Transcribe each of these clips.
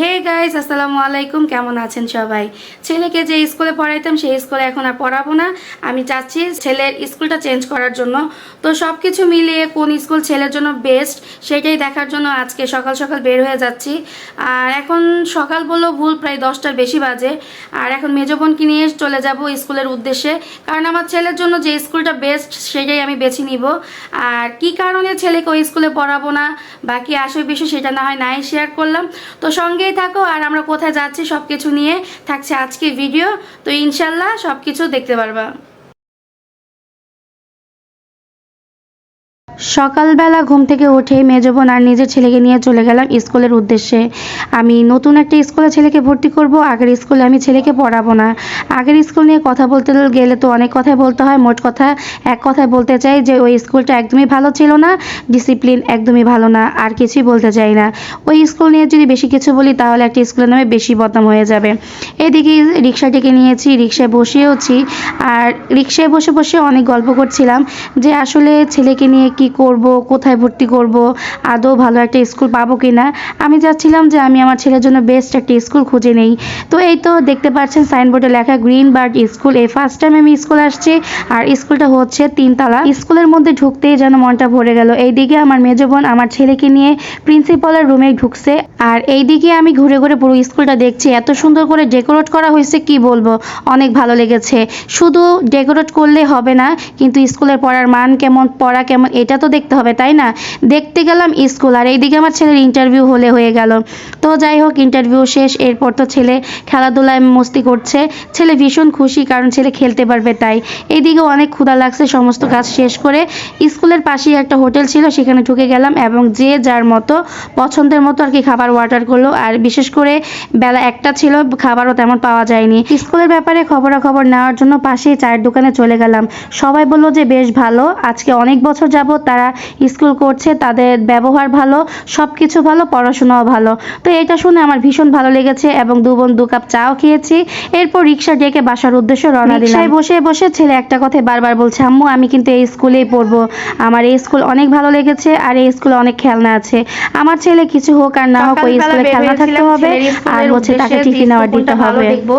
Guys আসসালামু আলাইকুম। কেমন আছেন সবাই? ছেলেকে যে স্কুলে পড়াইতাম, সেই স্কুলে এখন আর পড়াবো না। আমি চাচ্ছি ছেলের স্কুলটা চেঞ্জ করার জন্য। তো সব কিছু মিলিয়ে কোন স্কুল ছেলের জন্য বেস্ট সেটাই দেখার জন্য আজকে সকাল সকাল বের হয়ে যাচ্ছি। আর এখন সকাল বললেও ভুল, প্রায় দশটার বেশি বাজে। আর এখন মেজো বোনকে নিয়ে চলে যাব স্কুলের উদ্দেশ্যে। কারণ আমার ছেলের জন্য যে স্কুলটা বেস্ট সেটাই আমি বেছে নিব। আর কি কারণে ছেলেকে ওই স্কুলে পড়াবো না বাকি আসল বিষয় সেটা না হয় নাই শেয়ার করলাম। তো সঙ্গেই থাকো আর আমরা কোথায় যাচ্ছি সব কিছু নিয়ে থাকছে আজকে ভিডিও তো ইনশাল্লাহ সব কিছু দেখতে পারবা। সকালবেলা ঘুম থেকে উঠে মেজো বোন আর নিজের ছেলেকে নিয়ে চলে গেলাম স্কুলের উদ্দেশ্যে। আমি নতুন একটা স্কুলে ছেলেকে ভর্তি করব, আগের স্কুলে আমি ছেলেকে পড়াবো না। আগের স্কুল নিয়ে কথা বলতে গেলে তো অনেক কথাই বলতে হয়, মোট কথা এক কথায় বলতে চাই যে ওই স্কুলটা একদমই ভালো ছিল না ডিসিপ্লিন একদমই ভালো না, আর কিছুই বলতে চাই না। ওই স্কুল নিয়ে যদি বেশি কিছু বলি তাহলে একটা স্কুলের নামে বেশি বদনাম হয়ে যাবে। এদিকে রিক্সাটিকে নিয়েছি, রিক্সায় বসেওছি, আর রিক্সায় বসে বসে অনেক গল্প করছিলাম যে আসলে ছেলেকে নিয়ে কি করব, কোথায় ভর্তি করব, আদৌ ভালো একটা স্কুল পাবো কি না আমি চাচ্ছিলাম যে আমি আমার ছেলের জন্য বেস্ট একটা স্কুল খুঁজে নেই। তো এই তো দেখতে পাচ্ছেন সাইনবোর্ডে লেখা গ্রিন বার্ড স্কুল এই ফার্স্ট টাইম আমি স্কুল আসছি আর স্কুলটা হচ্ছে তিনতলা। স্কুলের মধ্যে ঢুকতেই যেন মনটা ভরে গেল। এইদিকে আমার মেজো বোন আমার ছেলেকে নিয়ে প্রিন্সিপালের রুমে ঢুকছে। আর এইদিকে আমি ঘুরে ঘুরে পুরো স্কুলটা দেখছি। এত সুন্দর করে ডেকোরেট করা হয়েছে, কি বলব? অনেক ভালো লেগেছে। শুধু ডেকোরেট করলে হবে না, কিন্তু স্কুলের পড়ার মান কেমন, পড়া কেমন, এটা তো দেখতে হবে, তাই না? দেখতে গেলাম স্কুল, আর এইদিকে আমার ছেলের ইন্টারভিউ হলে হয়ে গেল। তো যাই হোক ইন্টারভিউ শেষ, এরপর তো ছেলে খেলাধুলায় মস্তি করছে। ছেলে ভীষণ খুশি, কারণ ছেলে খেলতে পারবে তাই। এইদিকে অনেক ক্ষুধা লাগছে, সমস্ত কাজ শেষ করে। স্কুলের পাশেই একটা হোটেল ছিল, সেখানে ঢুকে গেলাম, এবং যে যার মতো, পছন্দের মতো আর কি খাবার অর্ডার করল। আর বিশেষ করে বেলা একটা ছিল, খাবারও তেমন পাওয়া যায়নি। স্কুলের ব্যাপারে খবরাখবর নেওয়ার জন্য পাশেই চায়ের দোকানে চলে গেলাম। সবাই বলল যে, বেশ ভালো, আজকে অনেক বছর যাবত তারা স্কুল করছে তাদের ব্যবহার ভালো সব কিছু ভালো পড়াশোনাও ভালো। তো এটা শুনে আমার ভীষণ ভালো লেগেছে এবং দু বোন দু কাপ চাও খেয়েছি। এরপর রিক্সা ডেকে বাসার উদ্দেশ্যে রওনা দিলাম। রিক্সায় বসে বসে ছেলে একটা কথাই বারবার বলছে আম্মু আমি কিন্তু এই স্কুলেই পড়ব। আমার এই স্কুল অনেক ভালো লেগেছে আর এই স্কুলে অনেক খেলনা আছে। আমার ছেলে কিছু হোক আর না হোক ওই স্কুলে খেলনা থাকতে হবে আর হচ্ছে তাকে টিফিন আওয়ার দিতে হবে। দেখব।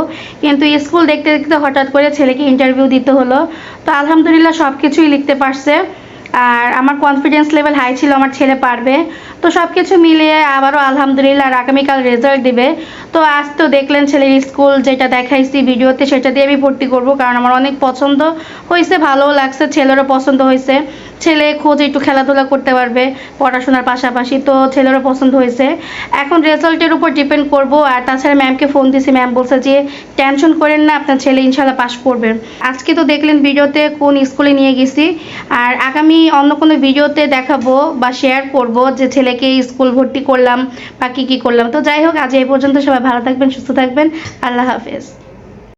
কিন্তু স্কুল দেখতে দেখতে হঠাৎ করে ছেলেকে ইন্টারভিউ দিতে হলো। তো আলহামদুলিল্লাহ সব কিছুই লিখতে পারছে। আর আমার কনফিডেন্স লেভেল হাই ছিল, আমার ছেলে পারবে। তো সব কিছু মিলিয়ে আবারও আলহামদুলিল্লাহ আর আগামীকাল রেজাল্ট দিবে। তো আজ তো দেখলেন ছেলের স্কুল যেটা দেখাইছি ভিডিওতে, সেটা দিয়ে আমি ভর্তি করব কারণ আমার অনেক পছন্দ হয়েছে, ভালোও লাগছে, ছেলেরও পছন্দ হয়েছে। ছেলে খোঁজ একটু খেলাধুলা করতে পারবে পড়াশোনার পাশাপাশি, তো ছেলেরও পছন্দ হয়েছে। এখন রেজাল্টের উপর ডিপেন্ড করব আর তাছাড়া ম্যামকে ফোন দিছি ম্যাম বলছে যে টেনশন করেন না, আপনার ছেলে ইনশাল্লাহ পাশ করবে। আজকে তো দেখলেন ভিডিওতে কোন স্কুলে নিয়ে গেছি। আর আগামী অন্য কোনো ভিডিওতে দেখাবো বা শেয়ার করব যে ছেলেকে স্কুল ভর্তি করলাম বা কী কী করলাম। তো যাই হোক, আজ এই পর্যন্ত সবাই ভালো থাকবেন, সুস্থ থাকবেন। আল্লাহ হাফেজ।